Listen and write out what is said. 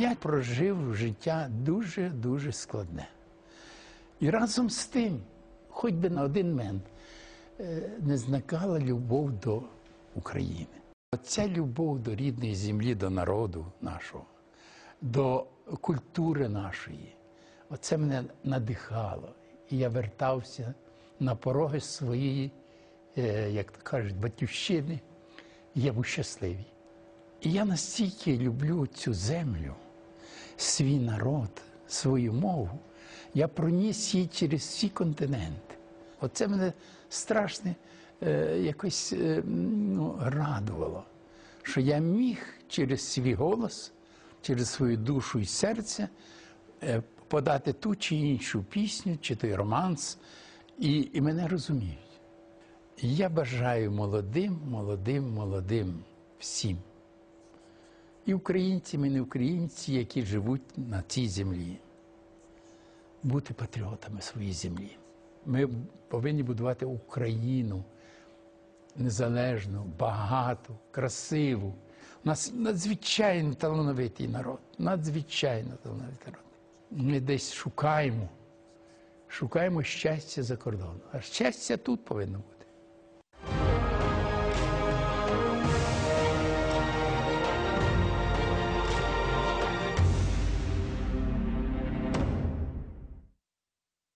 Я прожив життя дуже-дуже складне. І разом з тим, хоч би на один момент, е, не зникала любов до України. Оця любов до рідної землі, до народу нашого, до культури нашої, оце мене надихало. І я вертався на пороги своєї, е, як то кажуть, батьківщини, я був щасливий. І я настільки люблю цю землю, свій народ, свою мову. Я проніс її через всі континенти. Оце мене страшно е, якось е, ну, радувало, що я міг через свій голос, через свою душу і серце е, подати ту чи іншу пісню, чи той романс, і, і мене розуміють. Я бажаю молодим, молодим, молодим всім і українцям, і не українці, які живуть на цій землі, бути патріотами своєї землі. Ми повинні будувати Україну незалежну, багату, красиву. У нас надзвичайно талановитий народ, надзвичайно талановитий народ. Ми десь шукаємо, шукаємо щастя за кордоном. А щастя тут повинно бути.